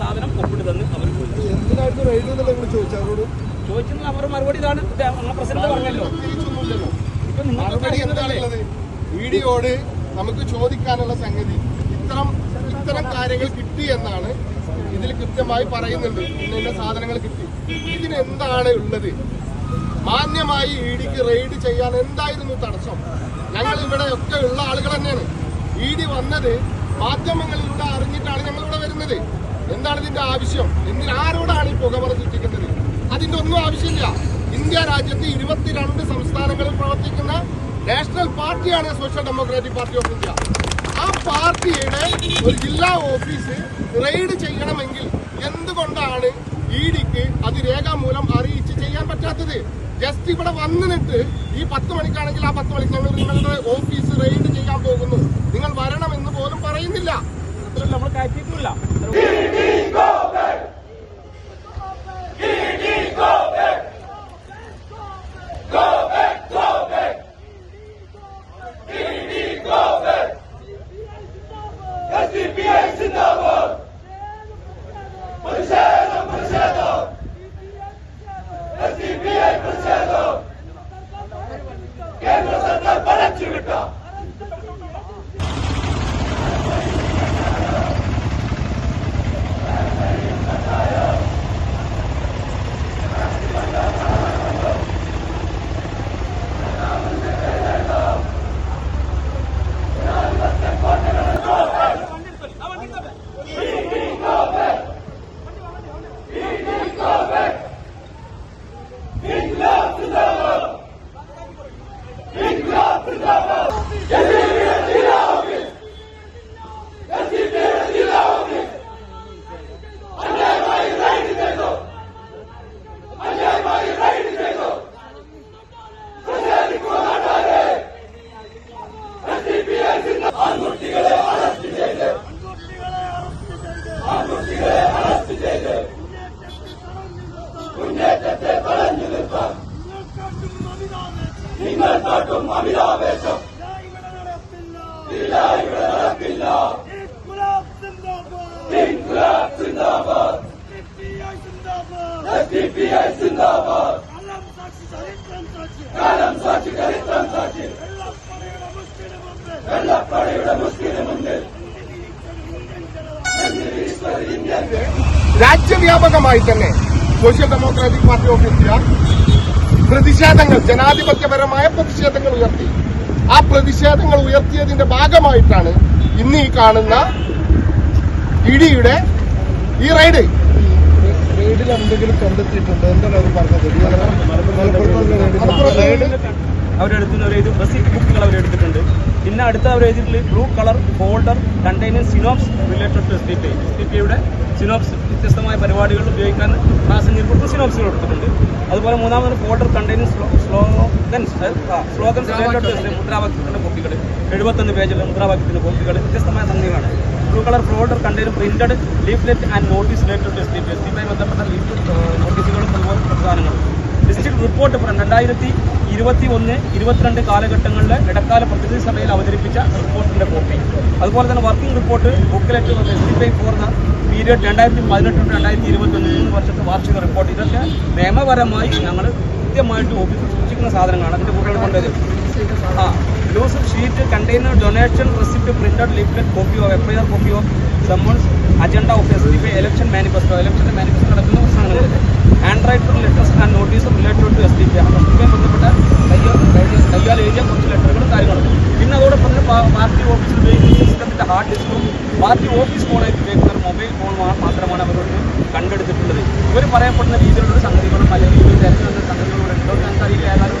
സാധനം ഒപ്പിട്ട് തന്ന് അവർ നിങ്ങൾ ചോദിച്ചത് അവർ മറുപടി ഇതാണ്. ഇത് പ്രസിഡന്റ് പറഞ്ഞല്ലോ. ഇപ്പൊ എന്താണുള്ളത് ഇഡിയോട് നമുക്ക് ചോദിക്കാനുള്ള സംഗതി. ഇത്തരം ഇത്തരം കാര്യങ്ങൾ കിട്ടി എന്നാണ് ഇതിൽ കൃത്യമായി പറയുന്നുണ്ട്. ഇന്ന ഇന്ന സാധനങ്ങൾ കിട്ടി. ഇതിന് എന്താണ് ഉള്ളത്? മാന്യമായി ഇ ഡിക്ക് റെയ്ഡ് ചെയ്യാൻ എന്തായിരുന്നു തടസ്സം? ഞങ്ങൾ ഇവിടെ ഒക്കെ ഉള്ള ആളുകൾ തന്നെയാണ്. ഇ ഡി വന്നത് മാധ്യമങ്ങളിലൂടെ അറിഞ്ഞിട്ടാണ് ഞങ്ങൾ ഇവിടെ വരുന്നത്. എന്താണ് ഇതിന്റെ ആവശ്യം? എന്തിന് ആരോടാണ് ഈ പുകമറ സൃഷ്ടിക്കുന്നത് അതിന്റെ ഒന്നും ആവശ്യമില്ല. ഇന്ത്യ രാജ്യത്ത് ഇരുപത്തിരണ്ട് സംസ്ഥാനങ്ങളിൽ പ്രവർത്തിക്കുന്ന നാഷണൽ പാർട്ടിയാണ് social democratic party of India. ആ പാർട്ടിയുടെ ഒരു ജില്ലാ ഓഫീസ് റെയ്ഡ് ചെയ്യണമെങ്കിൽ എന്തുകൊണ്ടാണ് ഇ ഡിക്ക് അത് രേഖാമൂലം അറിയിച്ച് ചെയ്യാൻ പറ്റാത്തത്? ജസ്റ്റ് ഇവിടെ വന്നിട്ട് ഈ പത്ത് മണിക്കാണെങ്കിൽ ആ പത്ത് മണിക്ക് ഞങ്ങൾ നിങ്ങളുടെ ഓഫീസ് റെയ്ഡ് ചെയ്യാൻ പോകുന്നു. നിങ്ങൾ വരണമെന്ന് പോലും പറയുന്നില്ല. ഇത്രയും നമ്മൾ കയറ്റിയിട്ടില്ല രാജ്യവ്യാപകമായി തന്നെ social democratic party of India പ്രതിഷേധങ്ങൾ ജനാധിപത്യപരമായ പ്രതിഷേധങ്ങൾ ഉയർത്തി. ആ പ്രതിഷേധങ്ങൾ ഉയർത്തിയതിന്റെ ഭാഗമായിട്ടാണ് ഇന്ന് ഈ കാണുന്ന ഇടിയുടെ ഈ റൈഡ് റെയ്ഡിൽ എന്തെങ്കിലും കണ്ടെത്തിയിട്ടുണ്ട്? എന്താണ് അവർ പറഞ്ഞത്? ഒരു ബുക്കുകൾ അവരെടുത്തിട്ടുണ്ട്. പിന്നെ അടുത്ത അവർ എഴുതിയിട്ടുള്ള blue colour holder containing synopsis related to S D P. S D P യുടെ സിനോപ്സ് വ്യത്യസ്തമായ പരിപാടികൾ ഉപയോഗിക്കാൻ പാസഞ്ചർ കൊടുത്ത് സിനോപ്സുകൾ കൊടുത്തിട്ടുണ്ട്. അതുപോലെ മൂന്നാമത് ഫോൾഡർ കണ്ടെയ്നിങ് സ്ലോഗൻസ് സ്ലോഗൻസ് മുദ്രാവാക്യത്തിന്റെ കോപ്പികൾ എഴുപത്തൊന്ന് പേജിലെ മുദ്രാവാക്യത്തിന്റെ കോപ്പികൾ വ്യത്യസ്തമായ സംഗതികളാണ് blue colour folder container printed leaflet and notice related to S D P S D P ബന്ധപ്പെട്ട ലീഫ് നോട്ടീസുകളും അതുപോലെ പ്രധാനങ്ങളും. ഡിസ്ട്രിക്ട് റിപ്പോർട്ട് രണ്ടായിരത്തി ഇരുപത്തി ഒന്ന് ഇരുപത്തിരണ്ട് കാലഘട്ടങ്ങളിലെ ഇടക്കാല പ്രതിനിധി സഭയിൽ അവതരിപ്പിച്ച റിപ്പോർട്ടിന്റെ കോപ്പി അതുപോലെ തന്നെ working report booklet S D P for the period രണ്ടായിരത്തി പതിനെട്ട് ടു രണ്ടായിരത്തി ഇരുപത്തി ഒന്ന് മൂന്ന് വർഷത്തെ വാർഷിക റിപ്പോർട്ട് ഇതൊക്കെ നിയമപരമായി ഞങ്ങൾ കൃത്യമായിട്ട് ഓഫീസിൽ സൂക്ഷിക്കുന്ന സാധനങ്ങളാണ്. അതിന്റെ കൂടെ കൊണ്ടുവരും ആ loose sheet container donation receipt printed leaflet copy of F I R copy of summons agenda of S D P election manifesto എലക്ഷന്റെ manifesto നടക്കുന്ന പ്രശ്നങ്ങൾ hand writer letters and notice related to S D P S D P ബന്ധപ്പെട്ട കയ്യാൽ എഴുതിയ കുറച്ച് ലെറ്ററുകളും കാര്യങ്ങളും. പിന്നെ അതോടൊപ്പം തന്നെ പാർട്ടി ഓഫീസിൽ ഉപയോഗിക്കുന്ന സിസ്റ്റത്തിന്റെ ഹാർഡ് ഡിസ്കും പാർട്ടി ഓഫീസ് ഫോണായിട്ട് ഉപയോഗിക്കുന്ന മൊബൈൽ ഫോൺ മാത്രമാണ് അവരോട് കണ്ടെടുത്തിട്ടുള്ളത്. ഇവർ പറയപ്പെടുന്ന രീതിയിലുള്ള സംഗതികളും അല്ലെങ്കിൽ ഇവർ തിരഞ്ഞെടുത്ത സംഗതികളും ഉണ്ടോ എന്ന് അറിയില്ല ഏതായാലും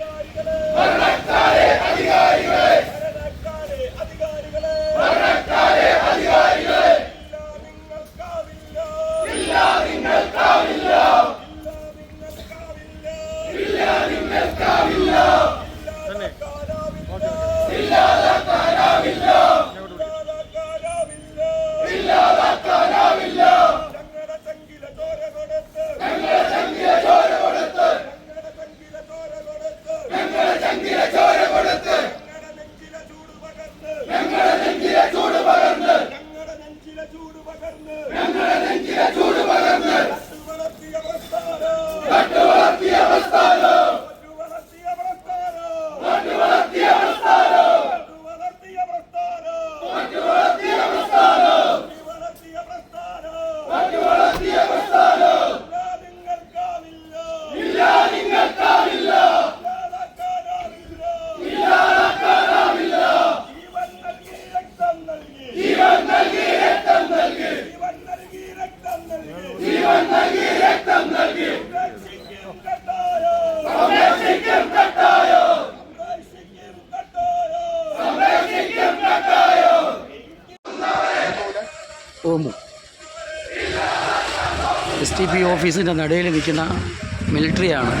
നൽകി എസ് ടി പി ഓഫീസിന്റെ നടയിൽ നിൽക്കുന്ന മിലിറ്ററിയാണ്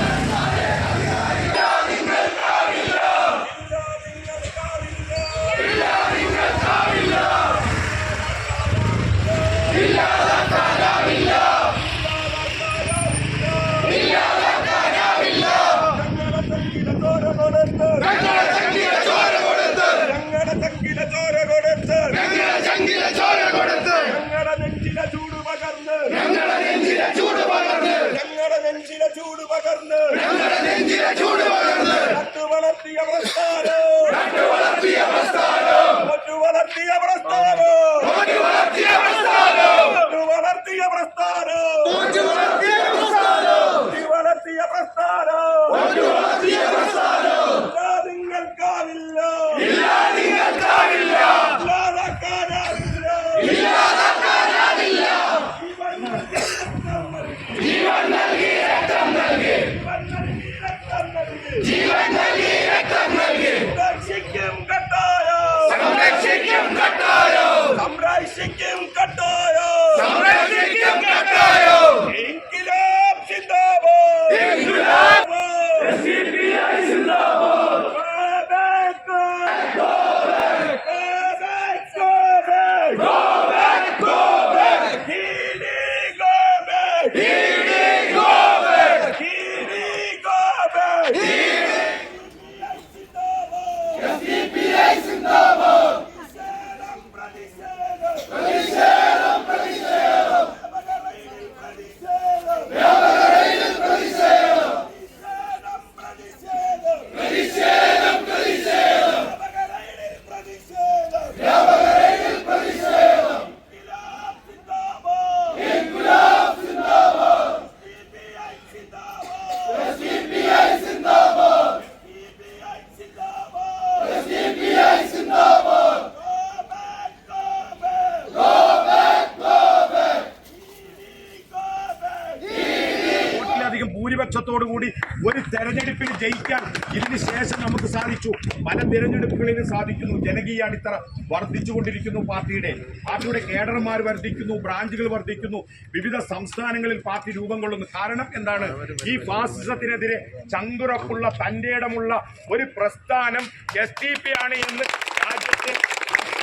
Governor. ഭൂരിപക്ഷത്തോടു കൂടി ഒരു തെരഞ്ഞെടുപ്പിൽ ജയിക്കാൻ ഇതിന് ശേഷം നമുക്ക് സാധിച്ചു. പല തെരഞ്ഞെടുപ്പുകളിലും സാധിക്കുന്നു. ജനകീയ അടിത്തറ വർദ്ധിച്ചുകൊണ്ടിരിക്കുന്നു പാർട്ടിയുടെ. പാർട്ടിയുടെ കേഡർമാർ വർദ്ധിക്കുന്നു ബ്രാഞ്ചുകൾ വർദ്ധിക്കുന്നു. വിവിധ സംസ്ഥാനങ്ങളിൽ പാർട്ടി രൂപം കൊള്ളുന്നു. കാരണം എന്താണ്? ഈ ഫാസിസത്തിനെതിരെ ചങ്കുറപ്പുള്ള തന്റെ ഇടമുള്ള ഒരു പ്രസ്ഥാനം എസ് ടി പി ആണ് ഇന്ന് രാജ്യത്തെ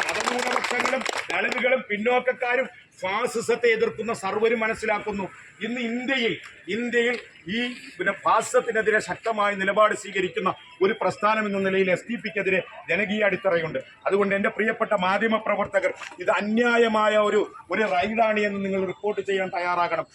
മതന്യൂനപക്ഷങ്ങളും ദളിതുകളും പിന്നോക്കക്കാരും ഫാസിസത്തെ എതിർക്കുന്ന സർവരും മനസ്സിലാക്കുന്നു. ഇന്ന് ഇന്ത്യയിൽ ഇന്ത്യയിൽ ഈ പിന്നെ ഫാസിസത്തിനെതിരെ ശക്തമായ നിലപാട് സ്വീകരിക്കുന്ന ഒരു പ്രസ്ഥാനം എന്ന നിലയിൽ എസ് ഡി പിക്കെതിരെ ജനകീയ അടിത്തറയുണ്ട്. അതുകൊണ്ട് എന്റെ പ്രിയപ്പെട്ട മാധ്യമ പ്രവർത്തകർ ഇത് അന്യായമായ ഒരു ഒരു റൈഡാണ് എന്ന് നിങ്ങൾ റിപ്പോർട്ട് ചെയ്യാൻ തയ്യാറാകണം.